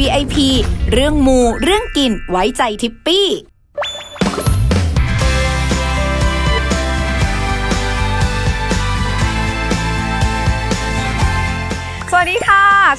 VIP เรื่องมู เรื่องกิน ไว้ใจทิปปี้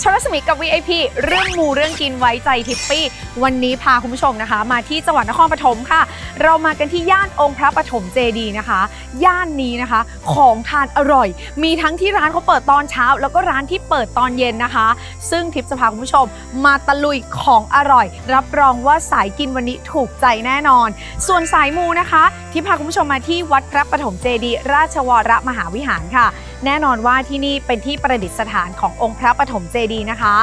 ชลสมิกับ VIP เรื่องมูเรื่องกินไว้ใจทิปปี้ วันนี้พาคุณผู้ชมนะคะ มาที่จังหวัดนครปฐมค่ะ เรามากันที่ย่านองค์พระปฐมเจดีนะคะ ย่านนี้นะคะ ของทานอร่อย มีทั้งที่ร้านเขาเปิดตอนเช้า แล้วก็ร้านที่เปิดตอนเย็นนะคะ ซึ่งทิปจะพาคุณผู้ชม มาตะลุยของอร่อย รับรองว่าสายกินวันนี้ถูกใจแน่นอน ส่วนสายมูนะคะ ที่พาคุณผู้ชมมาที่วัดพระปฐมเจดี ราชวรมหาวิหารค่ะ แน่นอนว่าที่นี่เป็นที่ประดิษฐานขององค์พระปฐมเจดีย์นะคะ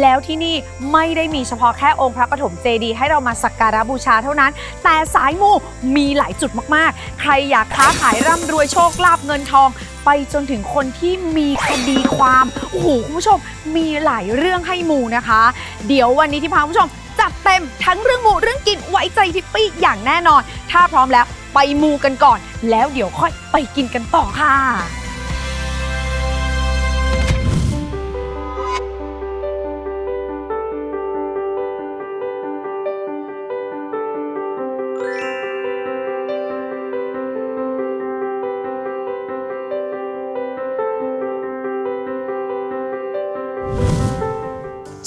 แล้วที่นี่ไม่ได้มีเฉพาะแค่องค์พระปฐมเจดีย์ให้เรามาสักการะบูชาเท่านั้น แต่สายมูมีหลายจุดมากๆ ใครอยากค้าขายร่ำรวยโชคลาภเงินทองไปจนถึงคนที่มีคดีความโอ้โหคุณผู้ชมมีหลายเรื่องให้มูนะคะ เดี๋ยววันนี้ที่พาคุณผู้ชมจัดเต็มทั้งเรื่องมูเรื่องกินไว้ใจทิปปี้อย่างแน่นอน ถ้าพร้อมแล้วไปมูกันก่อน แล้วเดี๋ยวค่อยไปกินกันต่อค่ะ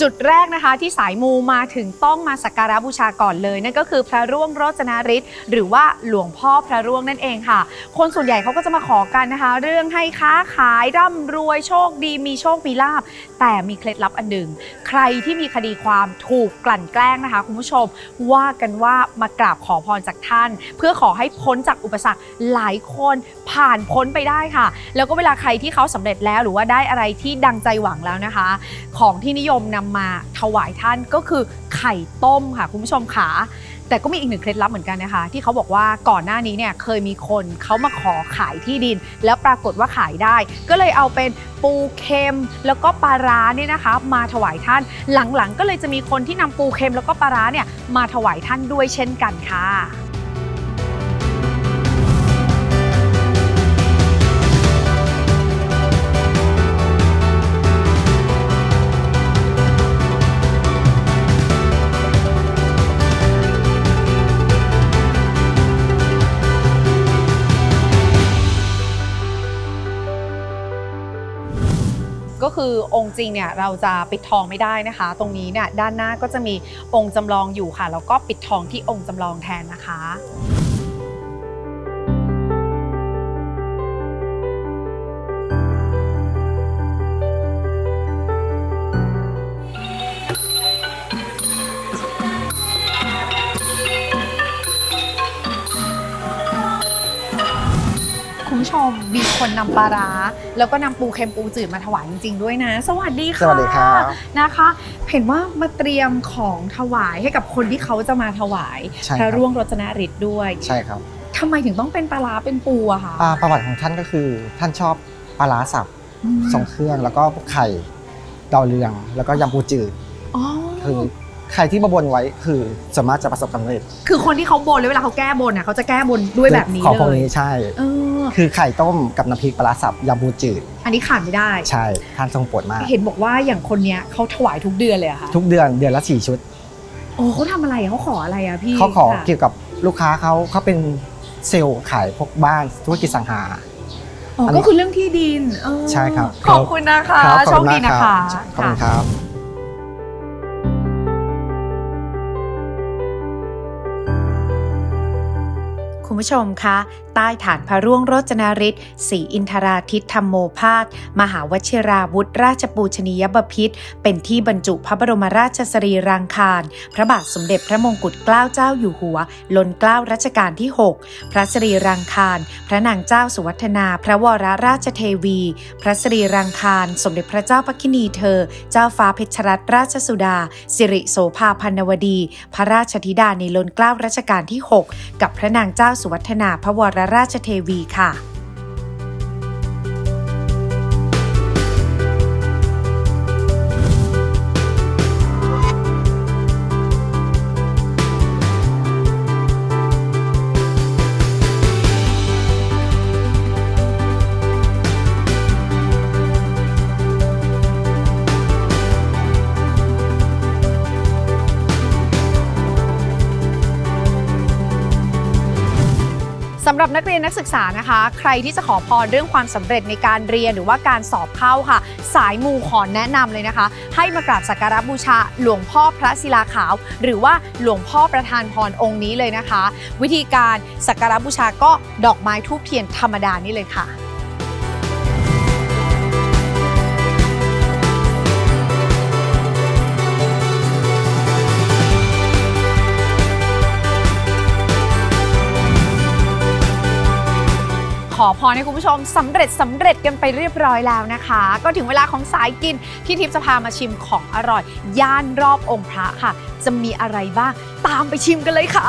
จุดแรกนะคะที่สายมูมาถึงต้องมาสักการะบูชาก่อนเลย นั่นก็คือพระร่วงโรจนาริศหรือว่าหลวงพ่อพระร่วงนั่นเองค่ะ คนส่วนใหญ่เขาก็จะมาขอกันนะคะ เรื่องให้ค้าขายร่ำรวยโชคดีมีโชคมีลาบแต่มีเคล็ดลับอันหนึ่ง ใครที่มีคดีความถูกกลั่นแกล้งนะคะ คุณผู้ชมว่ากันว่ามากราบขอพรจากท่าน เพื่อขอให้พ้นจากอุปสรรคหลายคนผ่านพ้นไปได้ค่ะ แล้วก็เวลาใครที่เขาสำเร็จแล้วหรือว่าได้อะไรที่ดังใจหวังแล้วนะคะ ของที่นิยมนำมาถวายท่านก็คือไข่ต้มค่ะคุณผู้ชมขาแต่ก็มีอีกหนึ่งเคล็ดลับเหมือนกันนะคะ ที่เขาบอกว่าก่อนหน้านี้เนี่ยเคยมีคนเขามาขอขายที่ดิน แล้วปรากฏว่าขายได้ ก็เลยเอาเป็นปูเค็มแล้วก็ปลาร้าเนี่ยนะคะ มาถวายท่าน หลังๆ ก็เลยจะมีคนที่นำปูเค็มแล้วก็ปลาร้าเนี่ยมาถวายท่านด้วยเช่นกันค่ะ คือองค์จริงเนี่ยเราจะปิดทองไม่ได้นะคะ ตรงนี้เนี่ยด้านหน้าก็จะมีองค์จำลองอยู่ค่ะแล้วก็ปิดทองที่องค์จำลองแทนนะคะ ชมมีคนนำปลาร้าแล้วก็นำปูเค็มปูจืดมาถวายจริงๆด้วยนะ สวัสดีค่ะสวัสดีครับ นะคะ เห็นว่ามาเตรียมของถวายให้กับคนที่เขาจะมาถวายใช่พครัระบร่วงรจนฤทธิ์ด้วยใช่ครับทำไมถึงต้องเป็นปลาร้าเป็นปูอะคะอ่าประวัติของท่านก็คือท่านชอบปลาร้าสับมทรงเครื่องแล้วก็พวกไข่ดาวเรือง แล้วก็ยำปูจืดอ๋อคือ ใครที่มาบนไว้คือสามารถจะประสบความสำเร็จคือคนที่เขาบนแล้วเวลาเขาแก้บนอะเขาจะแก้บนด้วยแบบนี้ของพวกเลยนี้ใช่ เออ คือไข่ต้มกับน้ำพริกปลาร้าสับยำปูจืดอันนี้ขาดไม่ได้ ใช่ท่านทรงโปรดมาก เห็นบอกว่าอย่างคนเนี้ยเขาถวายทุกเดือนเลยเหรอะคะทุกเดือนเดือนละสี่ชุด โอ้เขาทำอะไรอะเขาขออะไรอะพี่เขาขอค่ะเกี่ยวกับลูกค้าเขาเขาเป็นเซลล์ขายพวกบ้านธุรกิจสังหา อ๋ออันนี้ก็คือเรื่องที่ดินเออใช่ครับขอบคุณนะคะรับโชคดีนะคะขอบคุณครับ คุณผู้ชมคะ ใต้ฐานพระร่วงโรจนาริศศรีอินทราทิตธรรมโมภาสมหาวชิราวุธราชปูชนียบพิษเป็นที่บรรจุพระบรมราชสรีรางคาร พระบาทสมเด็จพระมงกุฎเกล้าเจ้าอยู่หัวล้นเกล้ารัชกาลที่ 6 พระสรีรางคาร พระนางเจ้าสุวัฒนา พระวรราชเทวี พระสรีรางคาร สมเด็จพระเจ้าพระคินีเธอ เจ้าฟ้าเพชรรัตนราชสุดา สิริโสภาพันวดี พระราชธิดาในล้นเกล้ารัชกาลที่ 6 กับพระนางเจ้าสุวัฒนาพระวรราชเทวีค่ะ กศึกษานะคะ ใครที่จะขอพรเรื่องความสำเร็จในการเรียนหรือว่าการสอบเข้าค่ะ สายมูขอแนะนำเลยนะคะ ให้มากราบสักการะบูชา หลวงพ่อพระศิลาขาว หรือว่าหลวงพ่อประธานพรองค์นี้เลยนะคะ วิธีการสักการะบูชาก็ดอกไม้ทูบเทียนธรรมดานี่เลยค่ะ อพรให้คุณผู้ชมสำเร็จสำเร็จกันไปเรียบร้อยแล้วนะคะ ก็ถึงเวลาของสายกินที่ทิพย์จะพามาชิมของอร่อย ย่านรอบองค์พระค่ะ จะมีอะไรบ้าง ตามไปชิมกันเลยค่ะ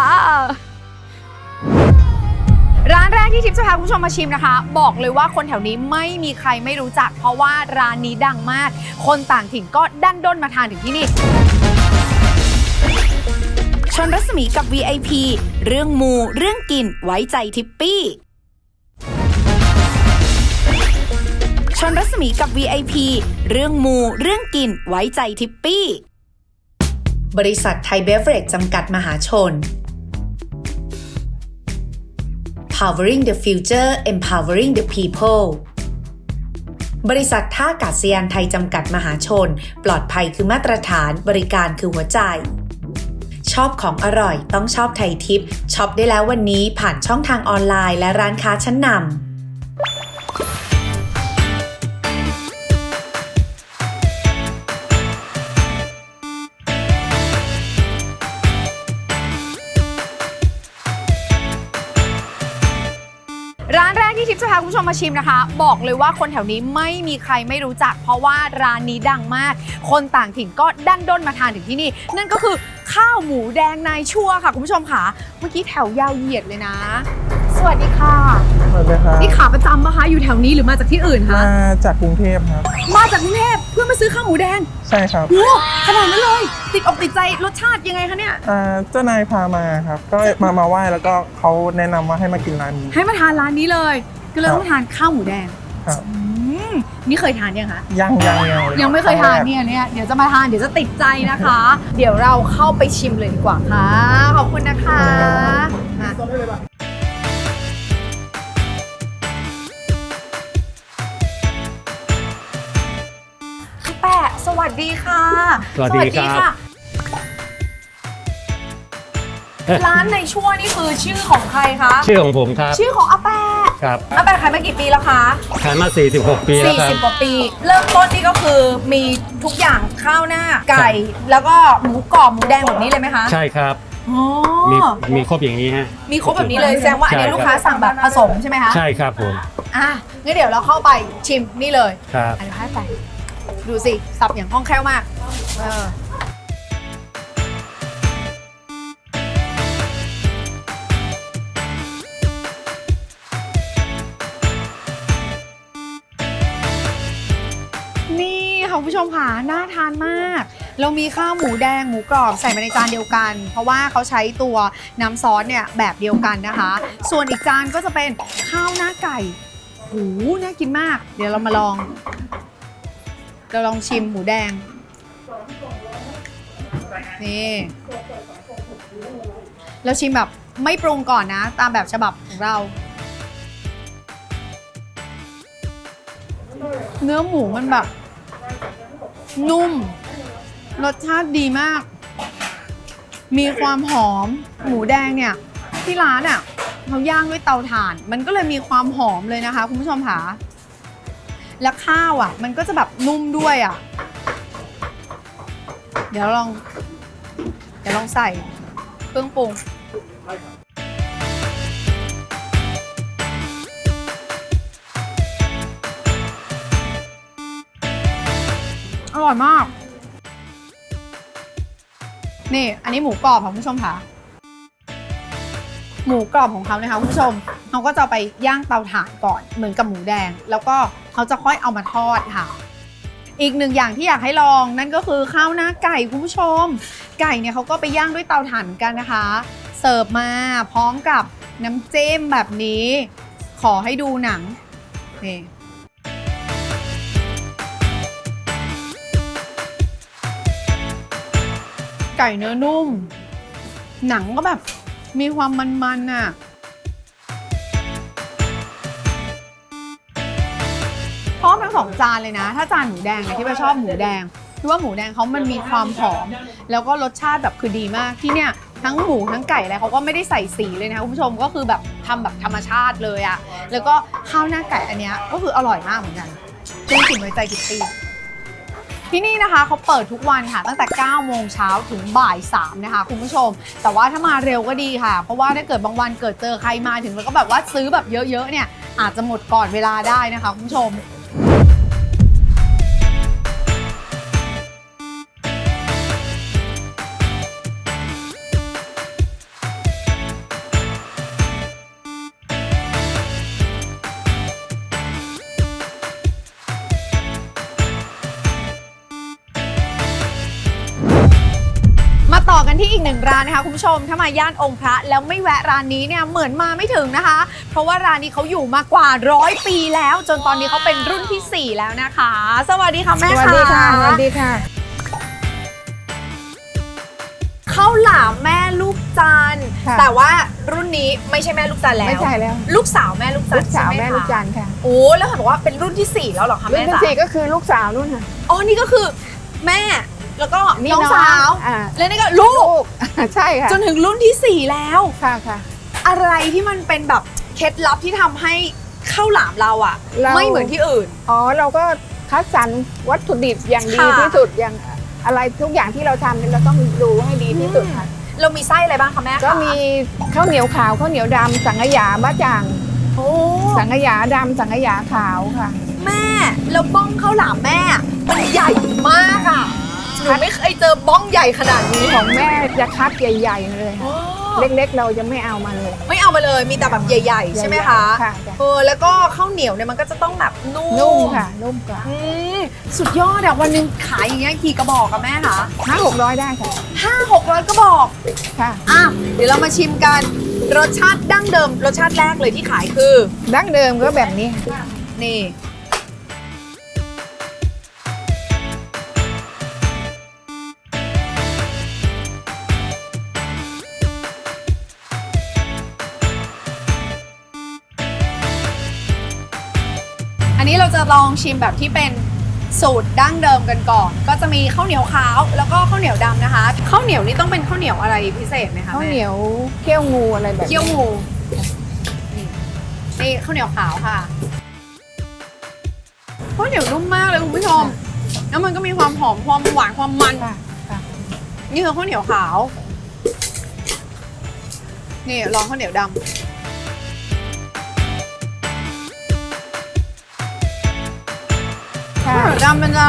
ร้านแรกที่ทิพย์จะพาคุณผู้ชมมาชิมนะคะ บอกเลยว่าคนแถวนี้ไม่มีใครไม่รู้จัก เพราะว่าร้านนี้ดังมาก คนต่างถิ่นก็ดันด้นมาทานถึงที่นี่ชนรัศมีกับ VIP เรื่องมู เรื่องกินไว้ใจทิปปี้ นรัศมีกับ VIP เรื่องมู เรื่องกิน ไว้ใจทิปปี้ บริษัทไทยเบเวอเรจจำกัดมหาชน Powering the Future Empowering the People บริษัทท่าอากาศยานไทยจำกัดมหาชน ปลอดภัยคือมาตรฐาน บริการคือหัวใจ ชอบของอร่อยต้องชอบไทยทิปช็อปได้แล้ววันนี้ผ่านช่องทางออนไลน์และร้านค้าชั้นนำ ร้านแรกที่ทิพย์จะพาคุณผู้ชมมาชิมนะคะ บอกเลยว่าคนแถวนี้ไม่มีใครไม่รู้จัก เพราะว่าร้านนี้ดังมาก คนต่างถิ่นก็ดันด้นมาทานถึงที่นี่ นั่นก็คือข้าวหมูแดงนายชั่วค่ะคุณผู้ชมค่ะเมื่อกี้แถวยาวเหยียดเลยนะ สวัสดีค่ะสวัสดีครับนี่ขาประจำปะคะอยู่แถวนี้หรือมาจากที่อื่นคะมาจากกรุงเทพครับมาจากกรุงเทพเพื่อมาซื้อข้าวหมูแดงใช่ครับโอ้ขนาดนั้นเลยติดอกติดใจรสชาติยังไงคะเนี่ยอ่าเจ้านายพามาครับ ก็มามาไหว้แล้วก็เขาแนะนำว่าให้มากินร้านนี้ให้มาทานร้านนี้เลย ก็เลยครับต้องมาทานข้าวหมูแดงครับ อืมนี่เคยทานยังคะ ยังยังยังยังไม่เคยทานเนี่ยเนี่ยเดี๋ยวจะมาทานเดี๋ยวจะติดใจนะคะ เดี๋ยวเราเข้าไปชิมเลยดีกว่าค่ะ ขอบคุณนะคะอะพี่แปะสวัสดีค่ะ สวัสดีครับค่ะร้านในชั่วนี่คือชื่อของใครคะ ชื่อของผมครับ ชื่อของอาแปะ ครับอาแปะขายมากี่ปีแล้วคะ ขายมา 46 ปีแล้วครับ 40กว่าปี เริ่มต้นนี่ก็คือมีทุกอย่างข้าวหน้าไก่ แล้วก็หมูกรอบหมูแดงแบบนี้เลยไหมคะใช่ครับ อ๋อมีมีครบอย่างนี้ฮะ มีครบแบบนี้เลยแสดงว่าอันนี้ใช่ครับ ลูกค้าสั่งแบบผสมใช่ไหมคะใช่ครับผมอะงั้นเดี๋ยวเราเข้าไปชิมนี่เลยครับ อันนี้ให้ไปดูสิสับอย่างคล่องแคล่วมากเออ ผู้ชมค่ะน่าทานมาก เรามีข้าวหมูแดงหมูกรอบใส่มาในจานเดียวกัน เพราะว่าเขาใช้ตัวน้ำซอสเนี่ยแบบเดียวกันนะคะ ส่วนอีกจานก็จะเป็นข้าวหน้าไก่หูน่ากินมาก เดี๋ยวเรามาลองเราลองชิมหมูแดงนี่เราชิมแบบไม่ปรุงก่อนนะ ตามแบบฉบับของเรา เนื้อหมูมันแบบ นุ่ม รสชาติดีมาก มีความหอม หมูแดงเนี่ย ที่ร้านอะเขาย่างด้วยเตาถ่าน มันก็เลยมีความหอมเลยนะคะ คุณผู้ชมค่ะและข้าวอะ มันก็จะแบบนุ่มด้วยอะ เดี๋ยวลอง เดี๋ยวลองใส่เครื่องปรุง อร่อยมาก นี่อันนี้หมูกรอบค่ะคุณผู้ชมค่ะ หมูกรอบของเขานะคะคุณผู้ชมเขาก็จะไปย่างเตาถ่านก่อนเหมือนกับหมูแดง แล้วก็เขาจะค่อยเอามาทอดค่ะ อีกหนึ่งอย่างที่อยากให้ลองนั่นก็คือข้าวหน้าไก่คุณผู้ชม ไก่เนี่ยเขาก็ไปย่างด้วยเตาถ่านเหมือนกันนะคะ เสิร์ฟมาพร้อมกับน้ำจิ้มแบบนี้ ขอให้ดูหนังนี่ ไก่เนื้อนุ่ม หนังก็แบบมีความมันๆน่ะ พร้อมทั้งสองจานเลยนะ ถ้าจานหมูแดงที่ยที่ไชอบหมูแดงที่ว่าหมูแดงเขามันมีความหอม แล้วก็รสชาติแบบคือดีมากที่เนี่ยทั้งหมูทั้งไก่อะไรเขาก็ไม่ได้ใส่สีเลยนะคุณผู้ชมก็คือแบบทำแบบธรรมชาติเลยอะแล้วก็ข้าวหน้าไก่อันเนี้ยก็คืออร่อยมากเหมือนกันเป็นสิ่งไว้ใจกิตตี้ ที่นี่นะคะเขาเปิดทุกวันค่ะ ตั้งแต่ 9 โมงเช้าถึงบ่าย 3 นะคะ คุณผู้ชม แต่ว่าถ้ามาเร็วก็ดีค่ะ เพราะว่าถ้าเกิดบางวันเกิดเจอใครมาถึงแล้วก็แบบว่าซื้อแบบเยอะๆเนี่ยอาจจะหมดก่อนเวลาได้นะคะคุณผู้ชม กันที่อีกหนึ่งร้านนะคะคุณผู้ชมถ้ามาย่านองค์พระแล้วไม่แวะร้านนี้เนี่ยเหมือนมาไม่ถึงนะคะ เพราะว่าร้านนี้เขาอยู่มากว่าร้อยปีแล้ว จนตอนนี้เขาเป็นรุ่นที่ 4 แล้วนะคะ สวัสดีค่ะแม่สวัสดีค่ะสวัสดีค่ะข้าวหลามแม่ลูกจันทร์ค่ะ แต่ว่ารุ่นนี้ไม่ใช่แม่ลูกจันทร์แล้ว ไม่ใช่แล้วลูกสาวแม่ลูกจันลูทกร์สาวใช่ไหแม่ลูกจันทร์ค่ะโอ้แล้วเห็นบอกว่าเป็นรุ่นที่สี่แล้วเหรอคะรุ่นแม่ที่จ๋าสี่ก็คือลูกสาวนู่นค่ะ อ๋อนี่ก็คือแม่ แล้วก็นี่น้องน้องสาวอ่า แล้วนี่ก็ลูก ลูก ใช่ค่ะจนถึงรุ่นที่สี่แล้ว ค่ะค่ะ อะไรที่มันเป็นแบบเคล็ดลับที่ทำให้ข้าวหลามเราอะเรา ไม่เหมือนที่อื่น อ๋อเราก็คัดสรรวัตถุดิบอย่างดีค่ะ ที่สุดอย่างอะไรทุกอย่างที่เราทำเนี่ยเราต้องดูให้ดีที่สุดค่ะ เรามีไส้อะไรบ้างคะแม่คะก็มีข้าวเหนียวขาวข้าวเหนียวดำสังขยาบ้าจ่าง โอ้สังขยาดำสังขยาขาวค่ะ แม่แล้วบ้องข้าวหลามแม่ มันใหญ่มากอะ หนูไม่เคยเจอบ้องใหญ่ขนาดนี้ ของแม่จะคัดใหญ่ๆเลยค่ะโอ้เล็กๆเราจะไม่เอามาเลย ไม่เอามาเลยมีแต่แบบใหญ่ ๆ ใช่ไหมคะค่ะจ้ะเออแล้วก็ข้าวเหนียวเนี่ยมันก็จะต้องแบบนุ่มนุ่มค่ะนุ่มกว่าอืมสุดยอดอะวันหนึงขายอย่างเงี้ยกี่กระบอกอะแม่คะห้าหกร้อยได้ค่ะห้าหกร้อยกระบอก ค่ะ อะเดี๋ยวเรามาชิมกัน รสชาติดั้งเดิม รสชาติแรกเลยที่ขายคือ ดั้งเดิมก็แบบนี้นี่อัน จะลองชิมแบบที่เป็นสูตรดั้งเดิมกันก่อน ก็จะมีข้าวเหนียวขาวแล้วก็ข้าวเหนียวดำนะคะข้าวเหนียวนี่ต้องเป็นข้าวเหนียวอะไรพิเศษไหมคะข้าวแม่เหนียวเคี่ยวงูอะไรแบบนี้เคี่ยวงูนี่นี่ข้าวเหนียวขาวค่ะข้าวเหนียวนุ่มมากเลยคุณผู้ชม แล้วมันก็มีความหอมความหวานความมันค่ะค่ะนี่คือข้าวเหนียวขาว นี่ลองข้าวเหนียวดำ ดำมันจะ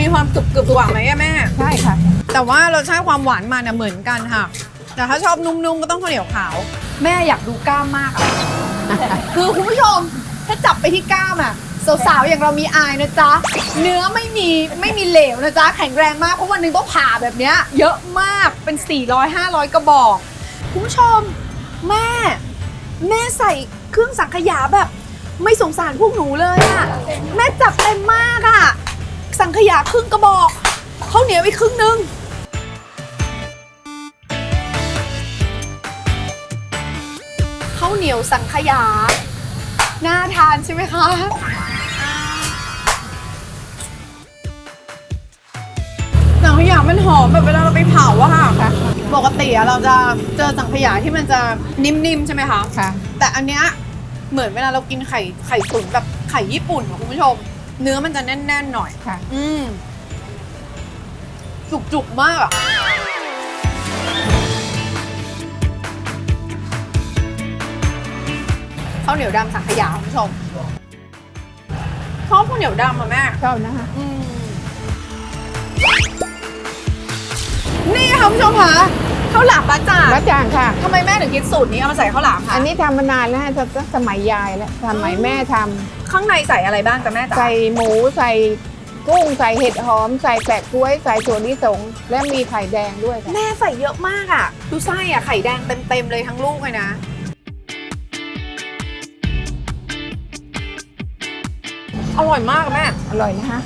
มีความกรึบกรึบกว่าไหมอะแม่ ใช่ค่ะ แต่ว่ารสชาติความหวานมันเนี่ยเหมือนกันค่ะ แต่ถ้าชอบนุ่มๆก็ต้องข้าวเหนียวขาว แม่อยากดูกล้ามมากอะคือคุณผู้ชมถ้าจับไปที่กล้ามอะสาวๆอย่างเรามีอายนะจ๊ะ เนื้อไม่มีไม่มีเหลวนะจ๊ะ แข็งแรงมากเพราะวันหนึงต้องผ่าแบบเนี้ย เยอะมากเป็น 400 500 กระบอก คุณผู้ชม แม่ แม่ใส่เครื่องสังขยาแบบ ไม่สงสารพวกหนูเลยอะแม่จับเต็มมากอะสังขยาครึ่งกระบอกข้าวเหนียวอีกครึ่งนึง ข้าวเหนียวสังขยา น่าทานใช่ไหมคะสังขยามันหอมแบบเวลาเราไปเผาอะค่ะค่ะปกติอะเราจะเจอสังขยาที่มันจะนิ่มๆใช่ไหมคะ ค่ะ แต่อันเนี้ย เหมือนเวลาเรากินไข่ไข่ตุ๋นแบบไข่ญี่ปุ่นอะคุณผู้ชม เนื้อมันจะแน่นๆหน่อยค่ะ อืมจุกๆมากอะข้าวเหนียวดำสังขยาคุณผู้ชมชอบข้าวเหนียวดำอะแม่ชอบนะคะอืมนี่ค่ะคุณผู้ชมคะ ข้าวหลามบ้าจ่างบ้าจ่างค่ะ ทำไมแม่ถึงคิดสูตรนี้เอามาใส่ข้าวหลามคะอันนี้ทำมานานแล้วฮะตั้งสมัยยายแล้วสมัยแม่ทำข้างในใส่อะไรบ้างจ๊ะแม่จ๋าใส่หมูใส่กุ้งใส่เห็ดหอม ใส่แปะกล้วย ใส่ถั่วลิสง และมีไข่แดงด้วยค่ะแม่ใส่เยอะมากอะดูไส้อะไข่แดงเต็มๆเลยทั้งลูกเลยนะ อร่อยมากอะแม่อร่อยนะคะ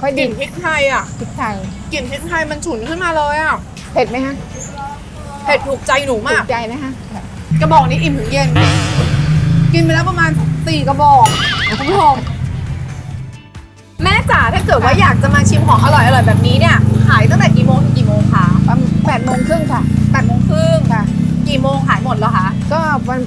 ค่อยกดิ่ลิ่นนพริกไทยอะพริกไทยกลิ่นพริกไทยมันฉุนขึ้นมาเลยอะ เผ็ดไหมฮะ เผ็ดถูกใจหนูถูมากก ใจนะคะกระบอกนี้อิ่มถึงเย็น กินไปแล้วประมาณสี่กระบอกคุณผู้ชมกิดว่าอยากจะมาชิมของอร่อยๆแบบนี้เนี่ยขายตั้งแต่กี่โมงถึงกี่โมงคะประมาณแปดโมงครึ่งค่ะ แปดโมงครึ่งค่ะ กี่โมงขายหมดแล้วคะก็วัน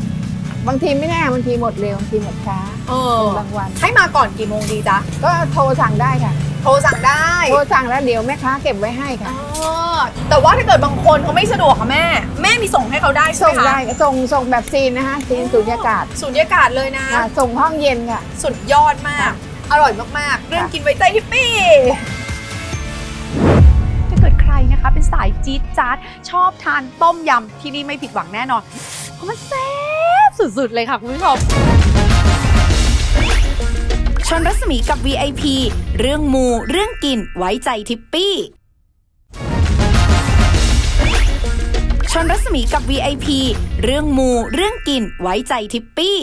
บางทีไม่แน่บางทีหมดเร็วบางทีหมดช้าเออบางวัน ให้มาก่อนกี่โมงดีจ๊ะก็โทรสั่งได้ค่ะ โทรสั่งได้โทรสั่งแล้วเดี๋ยวแม่ค้าเก็บไว้ให้ค่ะ อ๋อแต่ว่าถ้าเกิดบางคนเขาไม่สะดวกค่ะแม่ แม่มีส่งให้เขาได้ใช่ส่งไหมได้คะส่งส่งแบบซีนนะคะซีนสุญญากาศสุญญากาศเลยนะ ค่ะส่งห้องเย็นค่ะ สุดยอดมาก อร่อยมากๆ เรื่องกินไว้ใจทิปปี้ ถ้าเกิดใครนะคะเป็นสายจี๊ดจ๊าดชอบทานต้มยำที่นี่ไม่ผิดหวังแน่นอน เพราะมันแซ่บสุดๆเลยค่ะคุณผู้ชม ชนรัศมีกับ VIP เรื่องมู เรื่องกิน ไว้ใจทิปปี้ ชนรัศมีกับ VIP เรื่องมู เรื่องกิน ไว้ใจทิปปี้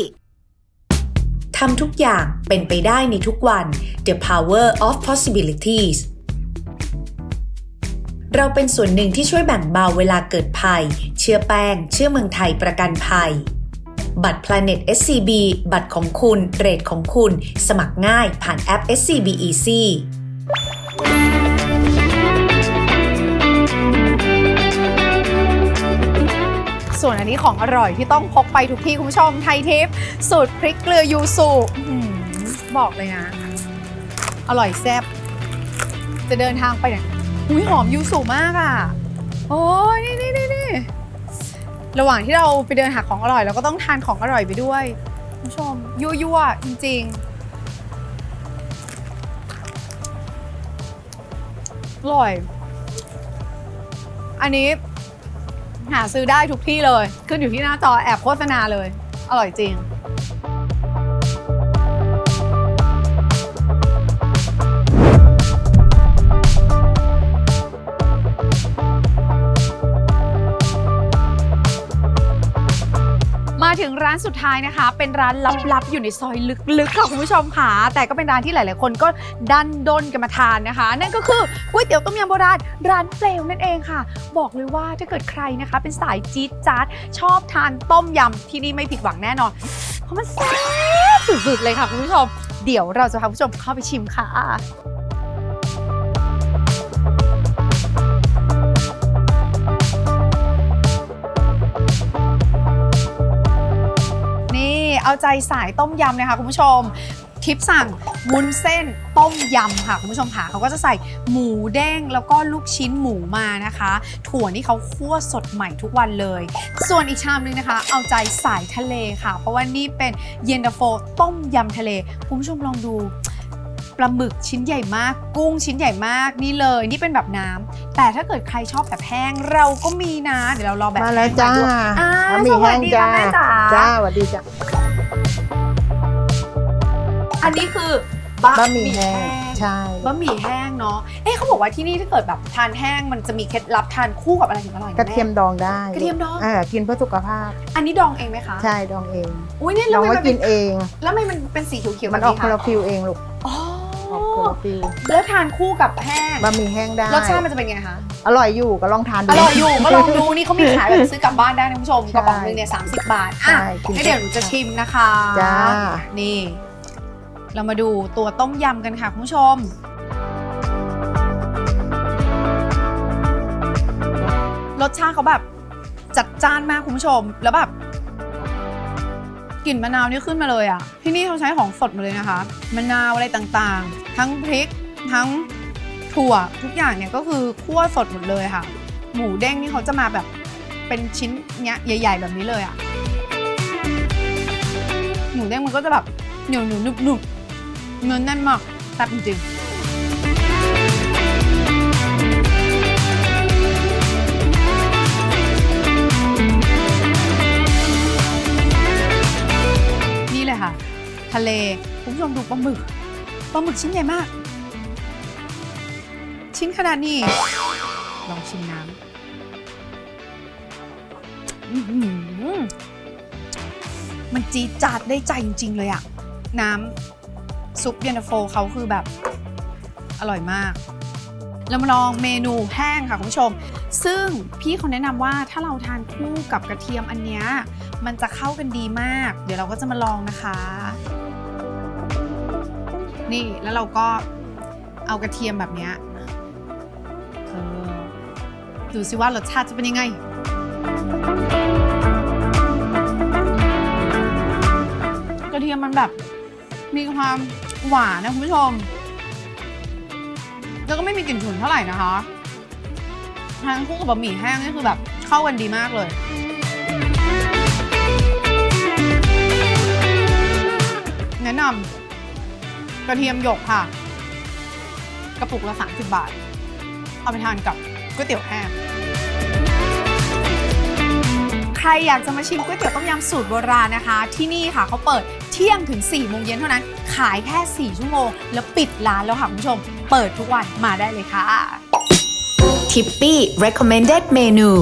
ทำทุกอย่างเป็นไปได้ในทุกวัน The Power of Possibilities เราเป็นส่วนหนึ่งที่ช่วยแบ่งเบาเวลาเกิดภัย เชื่อแป้ง เชื่อเมืองไทยประกันภัย บัตร Planet SCB บัตรของคุณ เรทของคุณ สมัครง่ายผ่านแอป SCB Easy ส่วนอันนี้ของอร่อยที่ต้องพกไปทุกที่คุณผู้ชมไทยทิปสูตรพริกเกลือยูสุบอกเลยนะ อร่อยแซ่บจะเดินทางไปเนี่ยหุยหอมยูสุมากอะ โอ้ยนี่นี่นี่ ระหว่างที่เราไปเดินหาของอร่อย เราก็ต้องทานของอร่อยไปด้วยคุณผู้ชมยั่วๆจริงๆอร่อย อันนี้หาซื้อได้ทุกที่เลย ขึ้นอยู่ที่หน้าจอแอบโฆษณาเลย อร่อยจริง มาถึงร้านสุดท้ายนะคะ เป็นร้านลับๆ อยู่ในซอยลึกๆค่ะคุณผู้ชมค่ะ แต่ก็เป็นร้านที่หลายๆ คนก็ดันด้นกันมาทานนะคะ นั่นก็คือก๋วยเตี๋ยวต้มยำโบราณร้านเปลวนั่นเองค่ะ บอกเลยว่าถ้าเกิดใครนะคะ เป็นสายจี๊ดจ๊าดชอบทานต้มยำที่นี่ไม่ผิดหวังแน่นอน เพราะมันแซ่บสุดๆเลยค่ะคุณผู้ชม เดี๋ยวเราจะพาคุณผู้ชมเข้าไปชิมค่ะ เอาใจสายต้มยำนะคะคุณผู้ชม ทิปสั่งวุ้นเส้นต้มยำค่ะคุณผู้ชมค่ะเขาก็จะใส่หมูเด้งแล้วก็ลูกชิ้นหมูมานะคะ ถั่วนี่เขาคั่วสดใหม่ทุกวันเลย ส่วนอีกชามนึงนะคะ เอาใจสายทะเลค่ะ เพราะว่านี่เป็นเย็นตาโฟต้มยำทะเลคุณผู้ชมลองดูปลาหมึกชิ้นใหญ่มาก กุ้งชิ้นใหญ่มากนี่เลย นี่เป็นแบบน้ำแต่ถ้าเกิดใครชอบแบบแห้งเราก็มีนะ เดี๋ยวเรารอแบบมาแล้วห้งจ้าด้วยอ่าบะหมี่สวัแห้สงดีจ้าค่ะแม่จ๋าจ้าสวัสดีจ้า อันนี้คือบะหมี่แห้งใช่บะหมี่แห้งเนาะ เอ๊ะเขาบอกว่าที่นี่ถ้าเกิดแบบทานแห้งมันจะมีเคล็ดลับทานคู่กับอะไรถึงอร่อยนกระเทียมแดองได้กระเทียมดอง อ่ากินเพื่อสุขภาพ อันนี้ดองเองไหมคะ ใช่ดองเอง อุ้ยนี่ดแล้วองทำไว้ไมกิเป็นนเอง แล้วทำไมมันเป็นสีเขียวๆมันแบบออกนี้คลอโรคะฟิลเองลูกอ๋อออกคลอโรฟิลแล้วทานคู่กับแห้ง บะหมี่แห้งได้รสชาติมันจะเป็นไงคะ อร่อยอยู่ก็ลองทานดู อร่อยอยู่ก็ลองดูนี่เขามีขายแบบซื้อกลับบ้านได้นะคุณผู้ชมใช่กระป๋องหนึงเนี่ยสาบาทอะใช่กินให้เดี๋ยวหนูจะชิมนะคะจ้า นี่ เรามาดูตัวต้มยำกันค่ะคุณผู้ชม รสชาติเขาแบบจัดจ้านมากคุณผู้ชม แล้วแบบกลิ่นมะนาวนี่ขึ้นมาเลยอะ่ะ ที่นี่เขาใช้ของสดมาเลยนะคะ มะนาวอะไรต่างๆ ทั้งพริก ทั้งถั่วทุกอย่างเนี่ยก็คือคั่วสดหมดเลยค่ะ หมูเด้งนี่เขาจะมาแบบเป็นชิ้นเนี้ยใหญ่ ๆ แบบนี้เลยอะ่ะ หมูเด้งมันก็จะแบบเหนียวหนูนุบนุบ เนื้อแน่นมากแซ่บจริงๆนี่เลยค่ะ ทะเลคุณผู้ชมดูปลาหมึกปลาหมึกชิ้นใหญ่มาก ชิ้นขนาดนี้ ลองชิมน้ำอื้อหือมันจีดจาดได้ใจจริง ๆ เลยอะน้ำ ซุปเย็นตาโฟเขาคือแบบอร่อยมาก เรามาลองเมนูแห้งค่ะคุณผู้ชม ซึ่งพี่เขาแนะนำว่าถ้าเราทานคู่กับกระเทียมอันเนี้ยมันจะเข้ากันดีมาก เดี๋ยวเราก็จะมาลองนะคะ นี่แล้วเราก็เอากระเทียมแบบนี้เออดูสิว่ารสชาติจะเป็นยังไง กระเทียมมันแบบ มีความหวานนะคุณผู้ชม แล้วก็ไม่มีกลิ่นฉุนเท่าไหร่นะคะทานคู่กับบะหมี่แห้งนี่คือแบบเข้ากันดีมากเลยแนะนำกระเทียมหยกค่ะ กระปุกละ30 บาท เอาไปทานกับก๋วยเตี๋ยวแห้งใครอยากจะมาชิมก๋วยเตี๋ยวต้มยำสูตรโบราณนะคะ ที่นี่ค่ะเขาเปิด ที่ยงถึง4โมงเย็นเท่านั้น ขายแค่ 4 ชั่วโมง แล้วปิดร้านแล้วค่ะคุณผู้ชม เปิดทุกวันมาได้เลยค่ะทิปปี้ recommended menu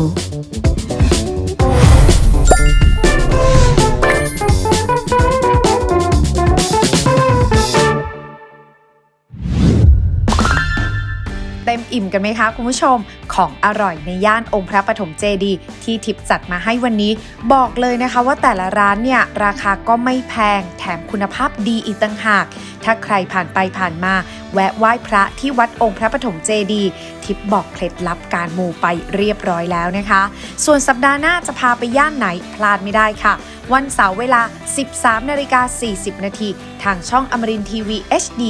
ต็มอิ่มกันไหมคะคุณผู้ชม ของอร่อยในย่านองค์พระปฐมเจดีที่ทิปจัดมาให้วันนี้ บอกเลยนะคะว่าแต่ละร้านเนี่ยราคาก็ไม่แพงแถมคุณภาพดีอีกต่างหากถ้าใครผ่านไปผ่านมา แวะไหว้พระที่วัดองค์พระปฐมเจดีทิปบอกเคล็ดลับการมูไปเรียบร้อยแล้วนะคะ ส่วนสัปดาห์หน้าจะพาไปย่านไหนพลาดไม่ได้ค่ะ วันเสาร์เวลา 13นาฬิกา40 นาทีทางช่องอมรินทีวี HD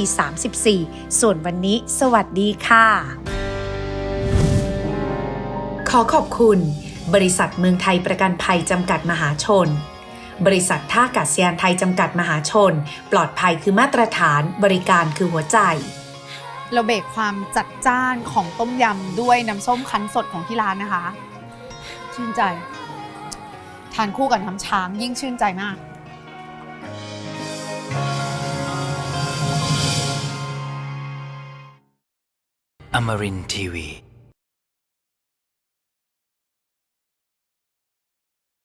34 ส่วนวันนี้ สวัสดีค่ะ ขอขอบคุณ บริษัทเมืองไทยประกันภัยจำกัดมหาชน บริษัทท่าอากาศยานไทยจำกัดมหาชน ปลอดภัยคือมาตรฐานบริการคือหัวใจ เราเบรกความจัดจ้านของต้มยำด้วยน้ำส้มคั้นสดของที่ร้านนะคะ ชื่นใจ ทานคู่กับน้ำช้างยิ่งชื่นใจมาก Amarin Tiwi.